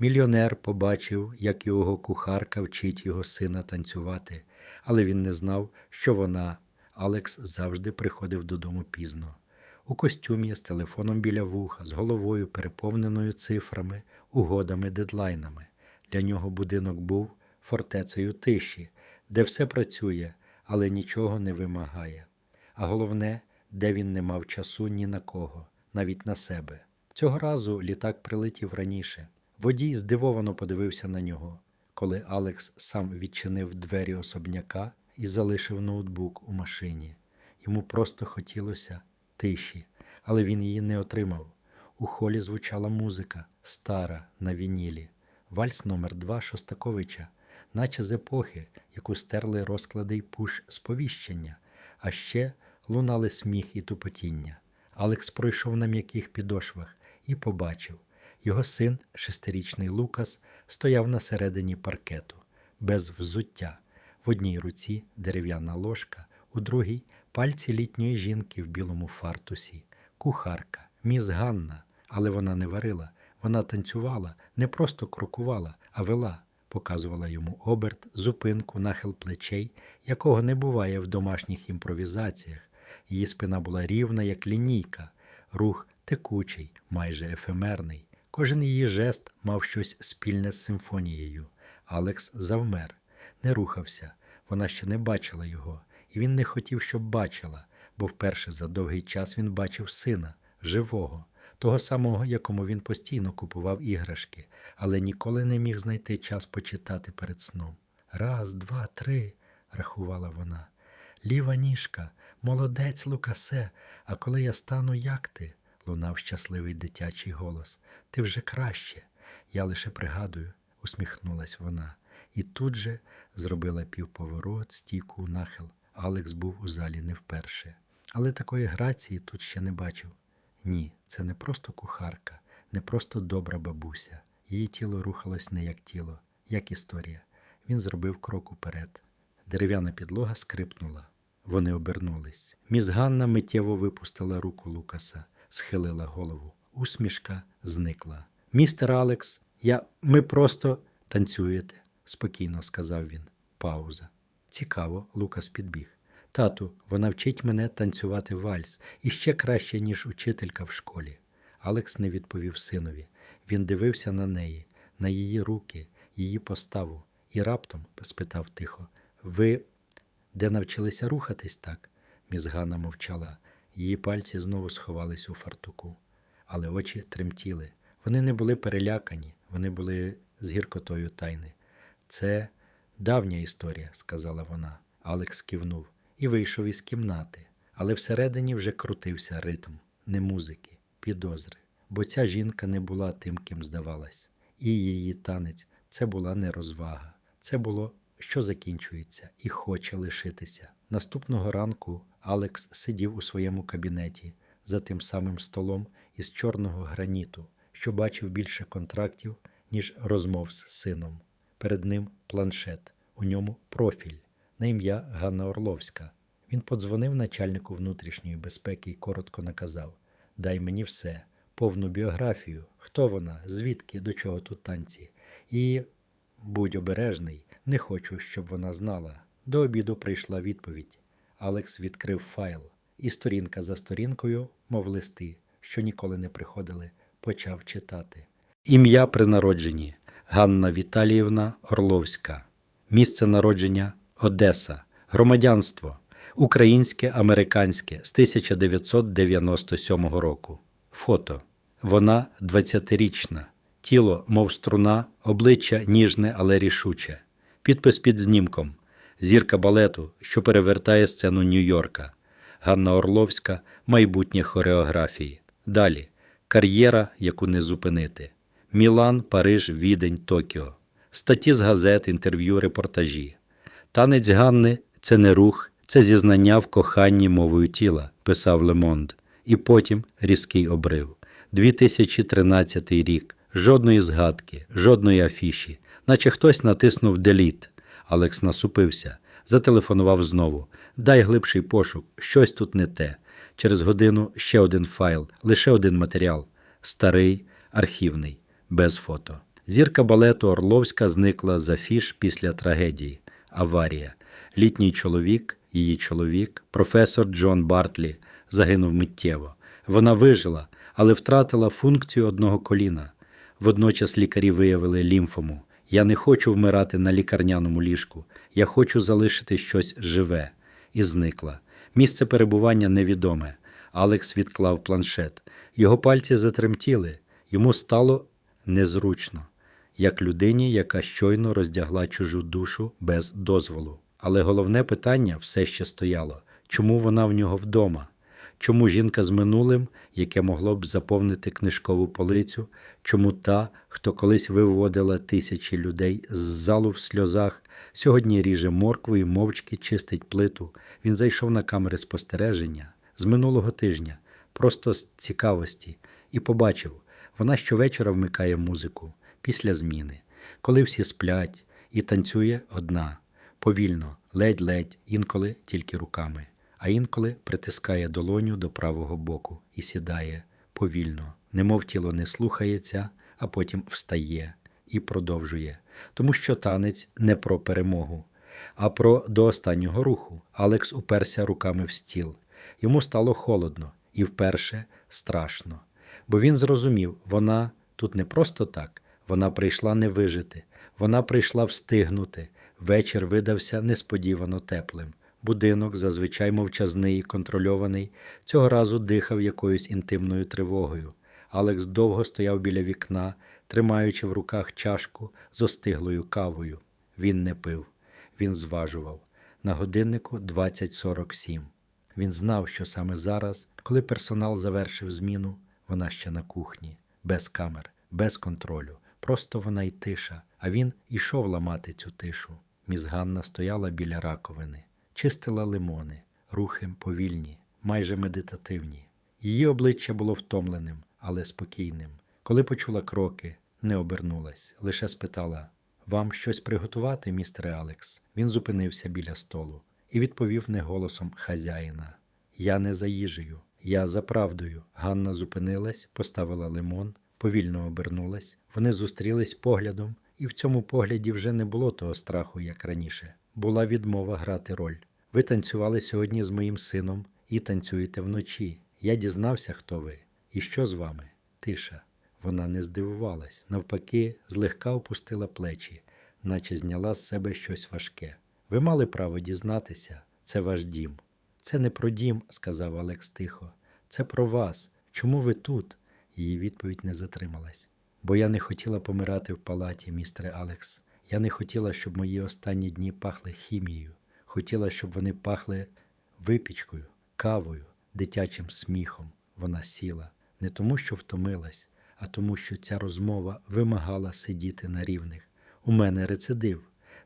Мільйонер побачив, як його кухарка вчить його сина танцювати, але він не знав, що вона, Алекс, завжди приходив додому пізно. У костюмі з телефоном біля вуха, з головою переповненою цифрами, угодами, дедлайнами. Для нього будинок був фортецею тиші, де все працює, але нічого не вимагає. А головне, де він не мав часу ні на кого, навіть на себе. Цього разу літак прилетів раніше. Водій здивовано подивився на нього, коли Алекс сам відчинив двері особняка і залишив ноутбук у машині. Йому просто хотілося тиші, але він її не отримав. У холі звучала музика, стара на вінілі, вальс номер 2 Шостаковича, наче з епохи, яку стерли розклади й пуш сповіщення, а ще лунали сміх і тупотіння. Алекс пройшов на м'яких підошвах і побачив. Його син, шестирічний Лукас, стояв на середині паркету, без взуття. В одній руці дерев'яна ложка, у другій пальці літньої жінки в білому фартусі, кухарка, міс Ганна, але вона не варила, вона танцювала, не просто крокувала, а вела, показувала йому оберт, зупинку, нахил плечей, якого не буває в домашніх імпровізаціях. Її спина була рівна, як лінійка, рух текучий, майже ефемерний. Кожен її жест мав щось спільне з симфонією. Алекс завмер, не рухався. Вона ще не бачила його, і він не хотів, щоб бачила, бо вперше за довгий час він бачив сина, живого, того самого, якому він постійно купував іграшки, але ніколи не міг знайти час почитати перед сном. Раз, два, три, рахувала вона. Ліва ніжка, молодець, Лукасе, а коли я стану, як ти? Лунав щасливий дитячий голос. Ти вже краще. Я лише пригадую, усміхнулась вона, і тут же зробила півповорот, стійку нахил. Алекс був у залі не вперше. Але такої грації тут ще не бачив. Ні, це не просто кухарка, не просто добра бабуся. Її тіло рухалось не як тіло, як історія. Він зробив крок уперед. Дерев'яна підлога скрипнула. Вони обернулись. Міс Ганна миттєво випустила руку Лукаса, схилила голову. Усмішка зникла. Містер Алекс, я. ми просто танцюєте, спокійно сказав він. Пауза. Цікаво, Лукас підбіг. Тату, вона вчить мене танцювати вальс і ще краще, ніж учителька в школі. Алекс не відповів синові. Він дивився на неї, на її руки, її поставу, і раптом спитав тихо: Ви де навчилися рухатись так? Міс Ганна мовчала. Її пальці знову сховались у фартуку, але очі тремтіли. Вони не були перелякані, вони були з гіркотою тайни. Це давня історія, сказала вона. Алекс кивнув і вийшов із кімнати, але всередині вже крутився ритм, не музики, підозри. Бо ця жінка не була тим, ким здавалась, і її танець це була не розвага, це було, що закінчується, і хоче лишитися. Наступного ранку Алекс сидів у своєму кабінеті за тим самим столом із чорного граніту, що бачив більше контрактів, ніж розмов з сином. Перед ним планшет, у ньому профіль на ім'я Ганна Орловська. Він подзвонив начальнику внутрішньої безпеки і коротко наказав: Дай мені все, повну біографію, хто вона, звідки, до чого тут танці. І будь обережний, не хочу, щоб вона знала. До обіду прийшла відповідь. Алекс відкрив файл, і сторінка за сторінкою, мов листи, що ніколи не приходили, почав читати. Ім'я при народженні Ганна Віталіївна Орловська. Місце народження Одеса. Громадянство українське, американське з 1997 року. Фото. Вона 20-річна. Тіло, мов струна, обличчя ніжне, але рішуче. Підпис під знімком. Зірка балету, що перевертає сцену Нью-Йорка. Ганна Орловська, майбутнє хореографії. Далі кар'єра, яку не зупинити. Мілан, Париж, Відень, Токіо. Статті з газет, інтерв'ю, репортажі. Танець Ганни це не рух, це зізнання в коханні мовою тіла, писав Лемонд. І потім різкий обрив. 2013 рік. Жодної згадки, жодної афіші, наче хтось натиснув деліт. Алекс насупився, зателефонував знову. Дай глибший пошук, щось тут не те. Через годину ще один файл, лише один матеріал старий, архівний, без фото. Зірка балету Орловська зникла за фіш після трагедії. Аварія. Літній чоловік, її чоловік, професор Джон Бартлі, загинув миттєво. Вона вижила, але втратила функцію одного коліна. Водночас лікарі виявили лімфому. Я не хочу вмирати на лікарняному ліжку. Я хочу залишити щось живе. І зникла. Місце перебування невідоме. Алекс відклав планшет. Його пальці затремтіли. Йому стало незручно, як людині, яка щойно роздягла чужу душу без дозволу. Але головне питання все ще стояло: чому вона в нього вдома? Чому жінка з минулим, яке могло б заповнити книжкову полицю, чому та, хто колись виводила тисячі людей з залу в сльозах, сьогодні ріже моркву і мовчки чистить плиту. Він зайшов на камери спостереження з минулого тижня, просто з цікавості, і побачив, вона щовечора вмикає музику після зміни, коли всі сплять, і танцює одна, повільно, ледь-ледь, інколи тільки руками а інколи притискає долоню до правого боку і сідає повільно, немов тіло не слухається, а потім встає і продовжує, тому що танець не про перемогу, а про до останнього руху. Алекс уперся руками в стіл. Йому стало холодно і вперше страшно, бо він зрозумів, вона тут не просто так, вона прийшла не вижити, вона прийшла встигнути. Вечір видався несподівано теплим. Будинок, зазвичай мовчазний контрольований, цього разу дихав якоюсь інтимною тривогою. Алекс довго стояв біля вікна, тримаючи в руках чашку з остиглою кавою. Він не пив, він зважував. На годиннику 20.47. Він знав, що саме зараз, коли персонал завершив зміну, вона ще на кухні, без камер, без контролю. Просто вона й тиша, а він ішов ламати цю тишу. Міс Ганна стояла біля раковини чистила лимони, рухи повільні, майже медитативні. Її обличчя було втомленим, але спокійним. Коли почула кроки, не обернулась, лише спитала Вам щось приготувати, містере Алекс? Він зупинився біля столу і відповів не голосом хазяїна: Я не за їжею, я за правдою. Ганна зупинилась, поставила лимон, повільно обернулась. Вони зустрілись поглядом, і в цьому погляді вже не було того страху, як раніше. Була відмова грати роль. Ви танцювали сьогодні з моїм сином і танцюєте вночі. Я дізнався, хто ви. І що з вами? Тиша. Вона не здивувалась, навпаки, злегка опустила плечі, наче зняла з себе щось важке. Ви мали право дізнатися, це ваш дім. Це не про дім, сказав Алекс тихо. Це про вас. Чому ви тут? Її відповідь не затрималась. Бо я не хотіла помирати в палаті, містере Алекс. Я не хотіла, щоб мої останні дні пахли хімією. Хотіла, щоб вони пахли випічкою, кавою, дитячим сміхом. Вона сіла не тому, що втомилась, а тому, що ця розмова вимагала сидіти на рівних. У мене рецидив,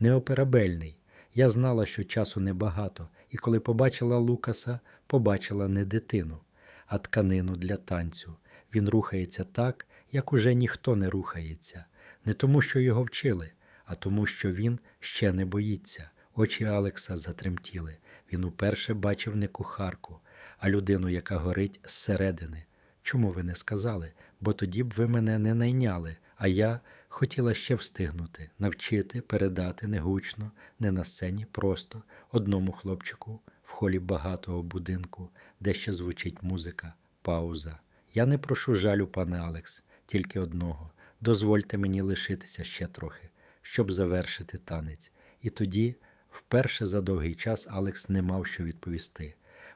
неоперабельний. Я знала, що часу небагато, і коли побачила Лукаса, побачила не дитину, а тканину для танцю. Він рухається так, як уже ніхто не рухається, не тому, що його вчили, а тому, що він ще не боїться. Очі Алекса затремтіли. Він уперше бачив не кухарку, а людину, яка горить зсередини. Чому ви не сказали? Бо тоді б ви мене не найняли, а я хотіла ще встигнути, навчити, передати негучно, не на сцені, просто одному хлопчику в холі багатого будинку, де ще звучить музика, пауза. Я не прошу жалю, пане Алекс, тільки одного. Дозвольте мені лишитися ще трохи, щоб завершити танець. І тоді. Вперше за довгий час Алекс не мав що відповісти,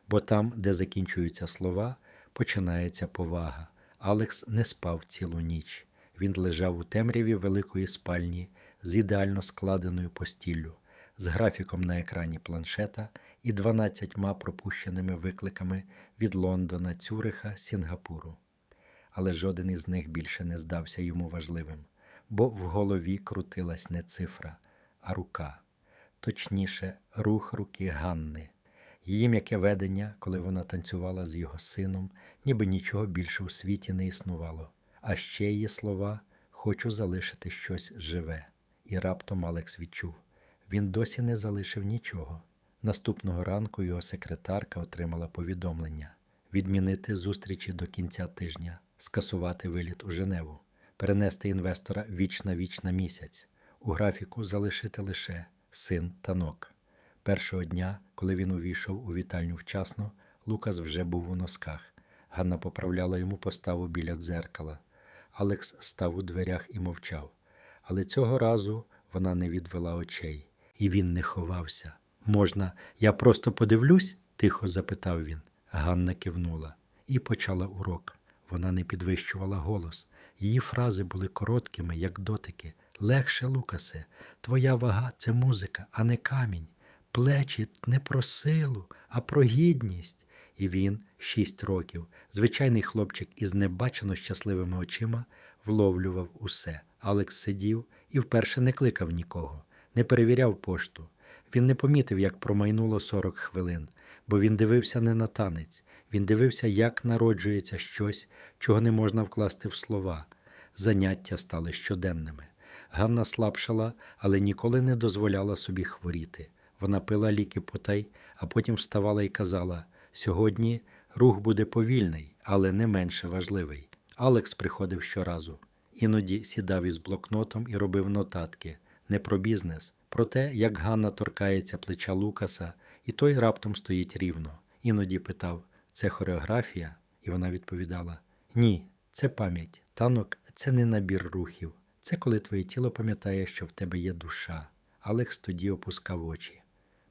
бо там, де закінчуються слова, починається повага. Алекс не спав цілу ніч. Він лежав у темряві великої спальні з ідеально складеною постіллю, з графіком на екрані планшета і дванадцятьма пропущеними викликами від Лондона, Цюриха, Сінгапуру. Але жоден із них більше не здався йому важливим, бо в голові крутилась не цифра, а рука точніше, рух руки Ганни, її м'яке ведення, коли вона танцювала з його сином, ніби нічого більше у світі не існувало, а ще її слова хочу залишити щось живе. І раптом Алекс відчув він досі не залишив нічого. Наступного ранку його секретарка отримала повідомлення відмінити зустрічі до кінця тижня, скасувати виліт у Женеву. перенести інвестора віч на віч на місяць, у графіку залишити лише син танок. Першого дня, коли він увійшов у вітальню вчасно, Лукас вже був у носках. Ганна поправляла йому поставу біля дзеркала. Алекс став у дверях і мовчав. Але цього разу вона не відвела очей, і він не ховався. Можна, я просто подивлюсь? тихо запитав він. Ганна кивнула і почала урок. Вона не підвищувала голос. Її фрази були короткими, як дотики. Легше, Лукасе, твоя вага це музика, а не камінь. Плечі не про силу, а про гідність. І він, шість років, звичайний хлопчик із небачено щасливими очима, вловлював усе. Алекс сидів і вперше не кликав нікого, не перевіряв пошту. Він не помітив, як промайнуло 40 хвилин, бо він дивився не на танець, він дивився, як народжується щось, чого не можна вкласти в слова. Заняття стали щоденними. Ганна слабшала, але ніколи не дозволяла собі хворіти. Вона пила ліки потай, а потім вставала і казала: сьогодні рух буде повільний, але не менше важливий. Алекс приходив щоразу. Іноді сідав із блокнотом і робив нотатки не про бізнес, про те, як Ганна торкається плеча Лукаса, і той раптом стоїть рівно. Іноді питав: це хореографія? І вона відповідала: Ні, це пам'ять. Танок це не набір рухів. Це коли твоє тіло пам'ятає, що в тебе є душа. Алекс тоді опускав очі.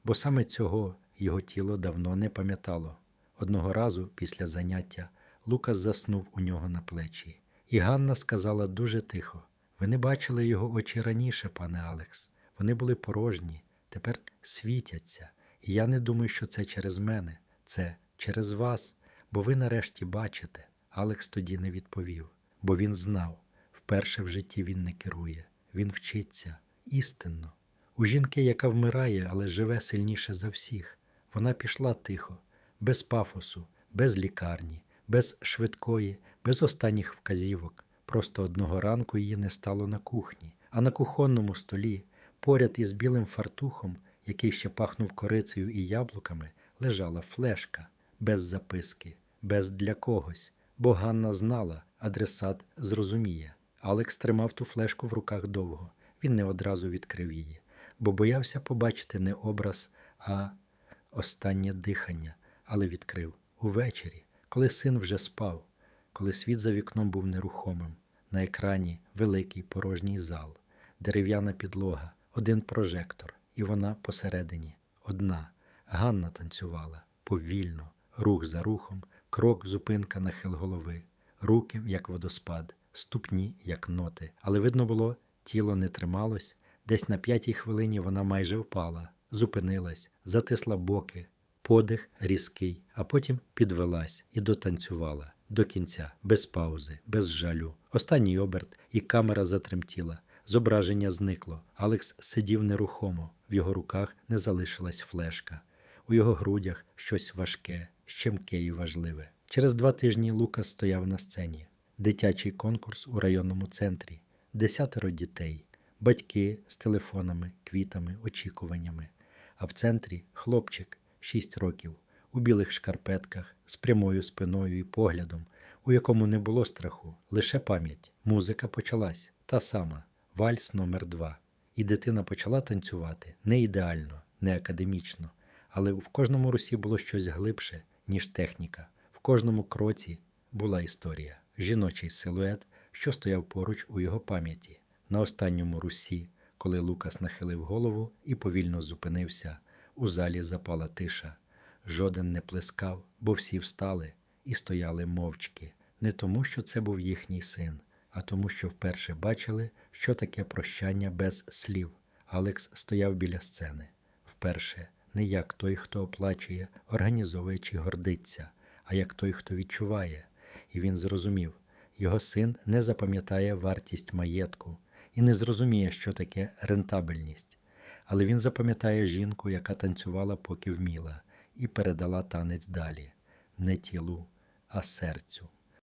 Бо саме цього його тіло давно не пам'ятало. Одного разу після заняття Лукас заснув у нього на плечі, і Ганна сказала дуже тихо: Ви не бачили його очі раніше, пане Алекс. Вони були порожні, тепер світяться. І я не думаю, що це через мене, це через вас, бо ви нарешті бачите. Алекс тоді не відповів, бо він знав, вперше в житті він не керує, він вчиться істинно. У жінки, яка вмирає, але живе сильніше за всіх, вона пішла тихо, без пафосу, без лікарні, без швидкої, без останніх вказівок. Просто одного ранку її не стало на кухні, а на кухонному столі, поряд із білим фартухом, який ще пахнув корицею і яблуками, лежала флешка без записки, без для когось, бо Ганна знала, адресат зрозуміє. Алекс тримав ту флешку в руках довго. Він не одразу відкрив її, бо боявся побачити не образ, а останнє дихання, але відкрив увечері, коли син вже спав, коли світ за вікном був нерухомим. На екрані великий порожній зал, дерев'яна підлога, один прожектор, і вона посередині. Одна. Ганна танцювала повільно, рух за рухом, крок, зупинка, нахил голови, руки, як водоспад, ступні, як ноти. Але видно було, тіло не трималось. Десь на п'ятій хвилині вона майже впала, зупинилась, затисла боки, подих різкий, а потім підвелась і дотанцювала до кінця, без паузи, без жалю. Останній оберт, і камера затремтіла. Зображення зникло. Алекс сидів нерухомо, в його руках не залишилась флешка. У його грудях щось важке, щемке і важливе. Через два тижні Лукас стояв на сцені. Дитячий конкурс у районному центрі, десятеро дітей, батьки з телефонами, квітами, очікуваннями. А в центрі хлопчик, шість років, у білих шкарпетках, з прямою спиною і поглядом, у якому не було страху, лише пам'ять. Музика почалась та сама, вальс номер два. І дитина почала танцювати не ідеально, не академічно, але в кожному русі було щось глибше, ніж техніка. В кожному кроці була історія, жіночий силует, що стояв поруч у його пам'яті. На останньому русі, коли Лукас нахилив голову і повільно зупинився, у залі запала тиша. Жоден не плескав, бо всі встали і стояли мовчки, не тому, що це був їхній син, а тому, що вперше бачили, що таке прощання без слів. Алекс стояв біля сцени. Вперше не як той, хто оплачує, організовує чи гордиться, а як той, хто відчуває. І він зрозумів, його син не запам'ятає вартість маєтку і не зрозуміє, що таке рентабельність. Але він запам'ятає жінку, яка танцювала, поки вміла, і передала танець далі, не тілу, а серцю.